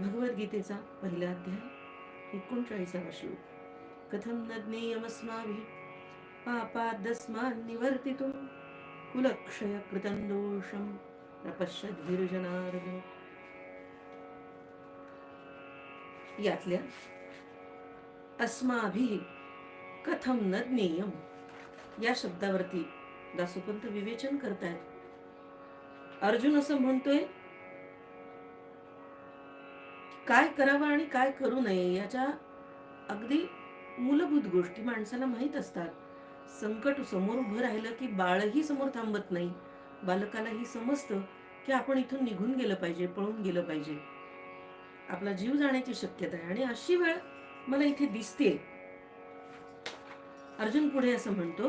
भगवद्गीतेचा पहिला अध्याय एकोणचाळीसावा श्लोक. कथम न ज्ञेयमस्माभिः पापादस्मान् निवर्तितुं कुलक्षय कृतं दोषं प्रपश्यद्भिर्जनार्दन। यातल्या अस्माभिः कथम न ज्ञेयम या शब्दावरती दासोपंत विवेचन करतायत. अर्जुन असं म्हणतोय काय करावं आणि काय करू नये याच्या अगदी मूलभूत गोष्टी माणसाला माहीत असतात. संकट समोर उभं राहिलं की बाळही समोर थांबत नाही. बालकालाही समजतं की आपण इथून निघून गेलं पाहिजे पळून गेलं पाहिजे. आपला जीव जाण्याची शक्यता आहे आणि अशी वेळ मला इथे दिसते. अर्जुन पुढे असं म्हणतो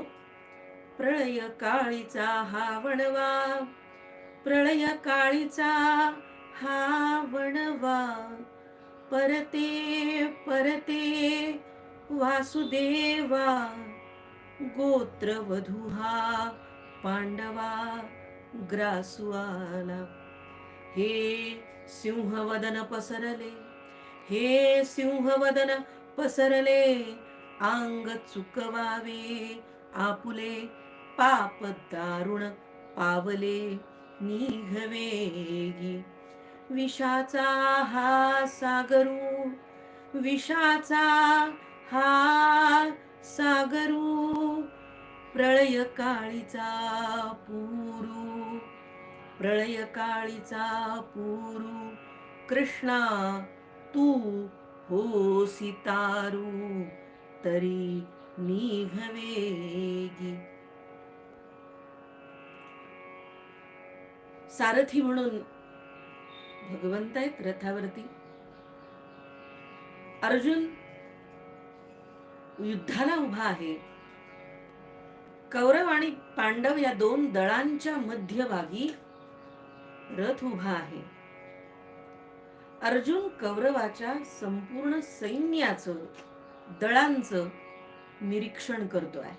प्रळय काळीचा हा वणवा प्रळय काळीचा हा वणवा परते परते वासुदेवा. गोत्रवधू हा पांडवा ग्रासू आला हे सिंहवदन पसरले हे सिंहवदन पसरले. अंग चुकवावे आपुले पाप दारुण पावले. निघवेगी. विषाचा हा सागरू विषाचा हा सागरू प्रळय काळीचा पुरू प्रळय काळीचा पुरू कृष्णा तू हो सितारू तरी निघवेगी सारथी म्हणून भगवंत आहेत रथावरती अर्जुन युद्धाला उभा आहे. कौरव आणि पांडव या दोन दळांच्या मध्यभागी रथ उभा आहे. अर्जुन कौरवाच्या संपूर्ण सैन्याचं दळांचं निरीक्षण करतो आहे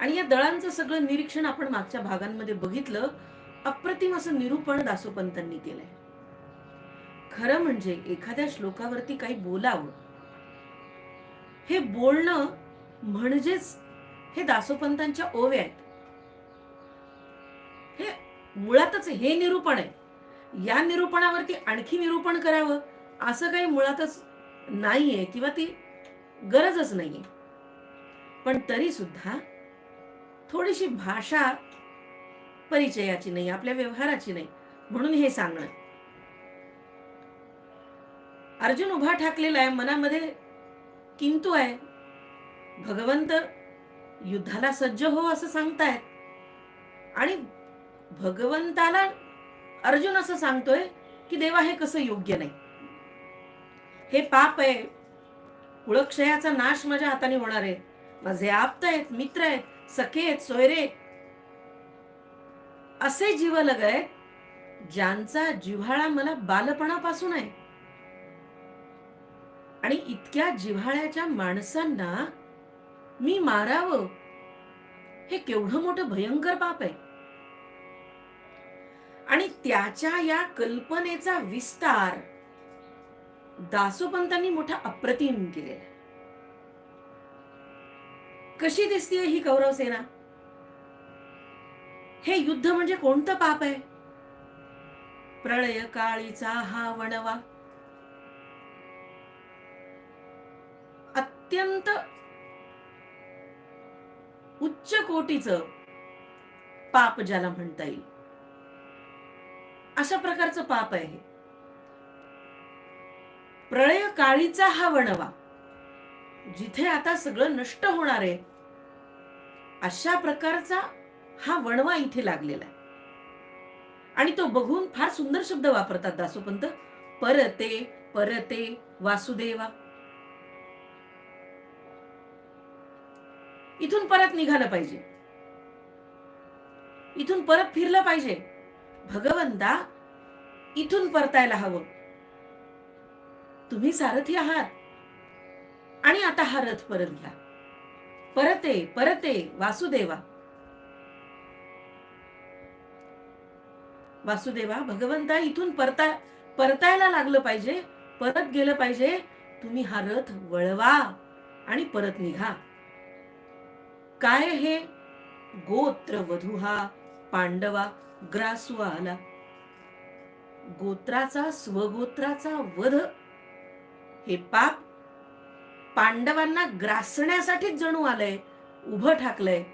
आणि या दळांचं सगळं निरीक्षण आपण मागच्या भागांमध्ये बघितलं अप्रतिम असं निरूपण दासोपंतांनी केलंय. खरं म्हणजे एखाद्या श्लोकावरती काही बोलावं हे बोलणं म्हणजेच हे दासोपंतांच्या ओव्या आहेत. हे मुळातच हे निरूपण आहे. या निरूपणावरती आणखी निरूपण करावं असं काही मुळातच नाहीये किंवा ती गरजच नाहीये. पण तरी सुद्धा थोडीशी भाषा परिचयाची नाही आपल्या व्यवहाराची नाही. म्हणून हे सांगणं. अर्जुन उभा ठाकलेला आहे मनामध्ये किंतु आहे. भगवंत युद्धाला सज्ज हो असं सांगतायत. आणि भगवंताला अर्जुन असं सांगतोय की देवा हे कसं योग्य नाही. हे पाप आहे. कुळक्षयाचा नाश माझ्या हाताने होणार आहे. माझे आप्त आहेत मित्र आहेत सखे आहेत सोयरे असे जीवलग आहेत ज्यांचा जिव्हाळा मला बालपणापासून आहे. आणि इतक्या जिव्हाळ्याच्या माणसांना मी मारावं हे केवढं मोठं भयंकर पाप आहे. आणि त्याच्या या कल्पनेचा विस्तार दासोपंतांनी मोठा अप्रतिम केलेला कशी दिसतीये ही कौरव सेना? हे युद्ध म्हणजे कोणतं पाप आहे? प्रळय काळीचा हा वणवा. अत्यंत उच्च कोटीचं पाप ज्याला म्हणता येईल. अशा प्रकारचं पाप आहे प्रळय काळीचा हा वणवा. जिथे आता सगळं नष्ट होणार आहे अशा प्रकारचा हा वणवा इथे लागलेला आहे. आणि तो बघून फार सुंदर शब्द वापरतात दासोपंत. परते परते वासुदेवा. इथून परत निघालं पाहिजे. इथून परत फिरलं पाहिजे. भगवंता इथून परतायला हवं. तुम्ही सारथी आहात. आणि आता हा रथ परत घ्या. परते परते वासुदेवा. वासुदेवा भगवंता इथून परता परतायला लागलं पाहिजे. परत गेलं पाहिजे. तुम्ही हा रथ वळवा आणि परत निघा. काय हे? गोत्र वधू हा पांडवा ग्रासू आला. गोत्राचा स्वगोत्राचा वध. हे पाप पांडवांना ग्रासण्यासाठीच जणू आलंय उभं ठाकलंय.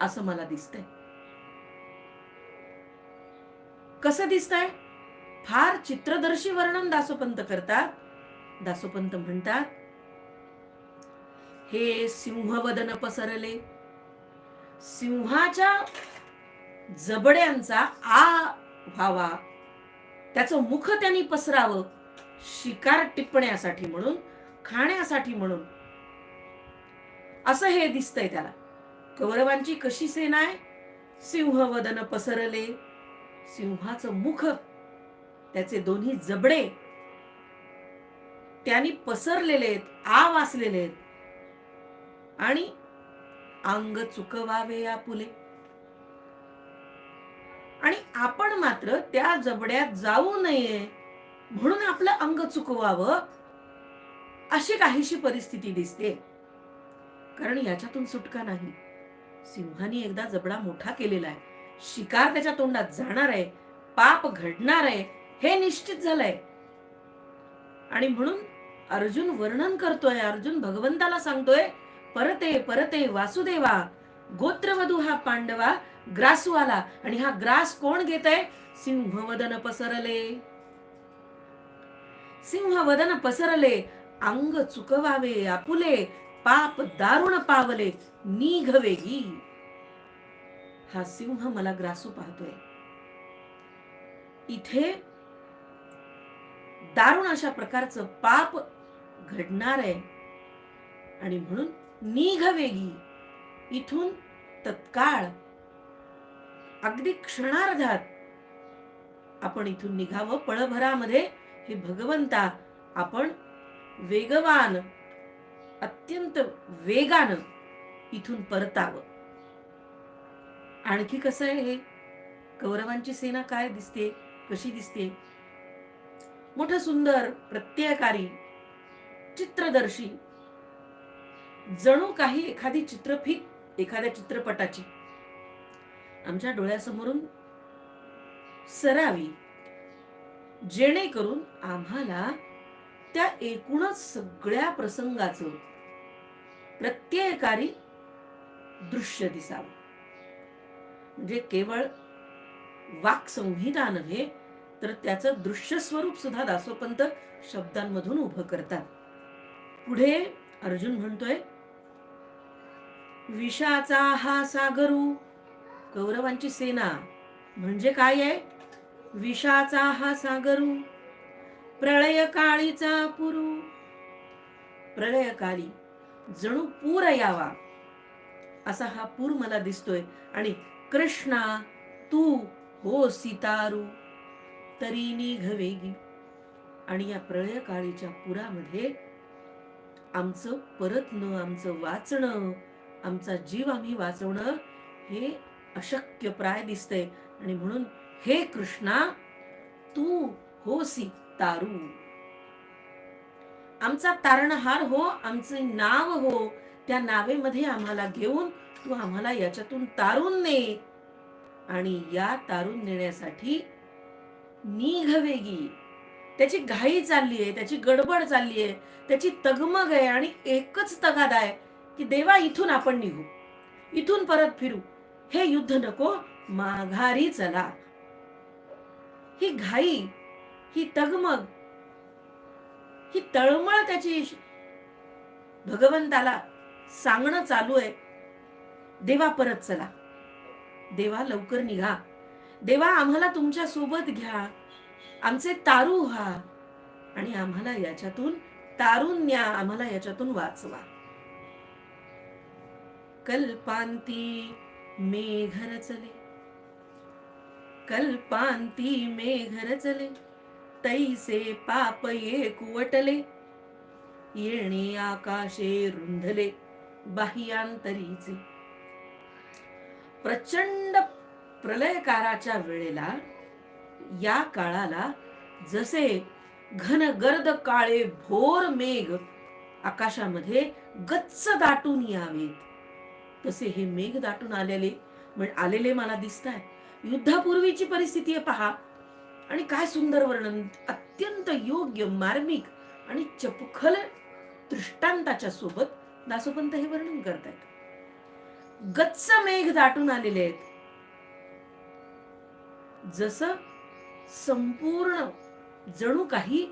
असं मला दिसतंय. कसं दिसतंय? फार चित्रदर्शी वर्णन दासोपंत करतात. दासोपंत म्हणतात हे सिंहवदन पसरले. सिंहाच्या जबड्यांचा आ व्हावा. त्याचं मुख त्यांनी पसरावं. शिकार टिपण्यासाठी म्हणून खाण्यासाठी म्हणून. असं हे दिसतंय त्याला. कौरवांची कशी सेना आहे? सिंहवदन पसरले. सिंहाचं मुख त्याचे दोन्ही जबडे त्यांनी पसरलेले आहेत आ वाचलेले आहेत. आणि अंग चुकवावे आपुले आणि आपण मात्र त्या जबड्यात जाऊ नये म्हणून आपलं अंग चुकवावं अशी काहीशी परिस्थिती दिसते. कारण याच्यातून सुटका नाही. सिंहाने एकदा जबडा मोठा केलेला आहे. शिकार त्याच्या तोंडात जाणार आहे पाप घडणार आहे हे निश्चित झालंय. आणि म्हणून अर्जुन वर्णन करतोय अर्जुन भगवंताला सांगतोय परते परते वासुदेवा गोत्रवधू हा पांडवा ग्रासू आला आणि हा ग्रास कोण घेत आहे सिंहवदन पसरले. सिंहवदन पसरले अंग चुकवावे आपुले पाप दारुण पावले निघवे वेगी हा सिंह मला ग्रासू पाहतोय. इथे दारुण अशा प्रकारचं पाप घडणार आहे. आणि म्हणून निघवेगी इथून तत्काळ. अगदी क्षणार्धात आपण इथून निघावं. पळभरामध्ये हे भगवंता आपण वेगवान अत्यंत वेगानं इथून परतावं. आणखी कसं आहे हे? कौरवांची सेना काय दिसते? कशी दिसते? मोठ सुंदर प्रत्ययकारी चित्रदर्शी. जणू काही एखादी चित्रफित एखाद्या चित्रपटाची. आमच्या डोळ्यासमोरून सरावी. जेणेकरून आम्हाला त्या एकूणच सगळ्या प्रसंगाचं प्रत्ययकारी दृश्य दिसावं. म्हणजे केवळ वाक संहिता नव्हे तर त्याचं दृश्य स्वरूप सुद्धा दासोपंत शब्दांमधून उभं करतात. पुढे अर्जुन म्हणतोय विषाचा हा सागरू कौरवांची सेना म्हणजे काय आहे? विषाचा हा सागरू प्रळय काळीचा पुरू. प्रळय काळी जणू पूर यावा. असा हा पूर मला दिसतोय आणि कृष्णा तू हो सितारू. तरी निघवेगी. आणि या प्रळयकाळीच्या पुरामध्ये आमचं परतणं आमचं वाचणं आमचा जीव आम्ही वाचवणं हे अशक्य प्राय दिसतंय. आणि म्हणून हे कृष्णा तू हो तारू आमचा तारणहार हो आमचे नाव हो त्या नावेमध्ये आम्हाला घेऊन तू आम्हाला याच्यातून तारून ने. आणि या तारून नेण्यासाठी निघवेगी त्याची घाई चालली आहे त्याची गडबड चालली आहे त्याची तगमग आहे आणि एकच तगादा आहे की देवा इथून आपण निघू. इथून परत फिरू. हे युद्ध नको माघारी चला. ही घाई ही तगमग ही तळमळ त्याची. भगवंताला सांगणं चालू आहे. देवा परत चला. देवा लवकर निघा. देवा आम्हाला तुमच्यासोबत घ्या. आमचे तारू व्हा. आणि आम्हाला याच्यातून तारून न्या आम्हाला याच्यातून वाचवा. कल्पांती मे घर चले. कल्पांती मे घर चले. तैसे पाप ये कुवटले. येणे आकाशे रुंधले. बाह्यांतरीचे. प्रचंड प्रलयकाराच्या वेळेला या काळाला जसे घन गर्द काळे भोर मेघ आकाशामध्ये गच्च दाटून यावेत तसे हे मेघ दाटून आलेले आलेले मला दिसत आहे युद्धापूर्वीची परिस्थिती आहे पहा. आणि काय सुंदर वर्णन. अत्यंत योग्य मार्मिक आणि चपखल दृष्टांताच्या सोबत दासोपंत हे वर्णन करतायत. गच्च मेघ दाटून आलेले आहेत. जस संपूर्ण जणू काही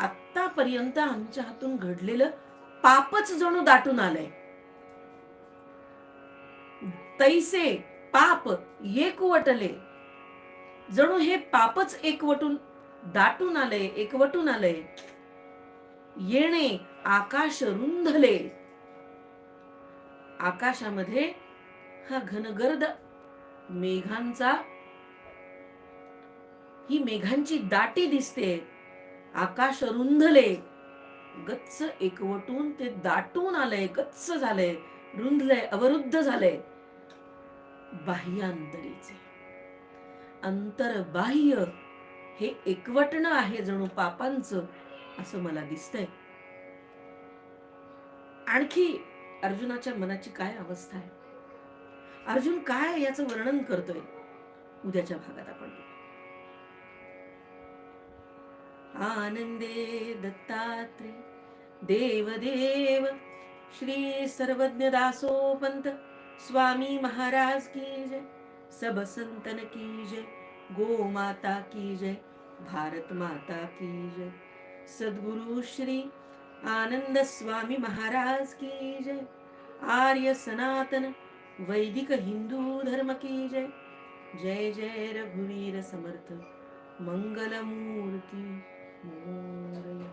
आतापर्यंत आमच्या हातून घडलेलं पापच जणू दाटून आलंय. तैसे पाप एकवटले जणू हे पापच एकवटून दाटून आलंय एकवटून आलंय. येणे आकाश रुंधले आकाशामध्ये हा घनगर्द मेघांचा ही मेघांची दाटी दिसते. आकाश रुंधले गच्च एकवटून ते दाटून आलंय गच्च झालंय रुंधलंय अवरुद्ध झालंय. बाह्यांतरीचे. अंतरबाह्य हे एकवटणं आहे जणू पापांचं असं मला दिसतंय. आणखी अर्जुनाच्या मनाची काय अवस्था आहे? अर्जुन काय याचं वर्णन करतोय? उद्याच्या भागात आपण आनंदे दत्तात्रे देवदेव श्री सर्वज्ञ दासोपंत स्वामी महाराज की जय सब संतन की जय गो माता की जय भारत माता की जय सद्गुरु श्री आनंद स्वामी महाराज की जय। आर्य सनातन वैदिक हिंदू धर्म की जय। जय जय रघुवीर समर्थ मंगलमूर्ती मोरया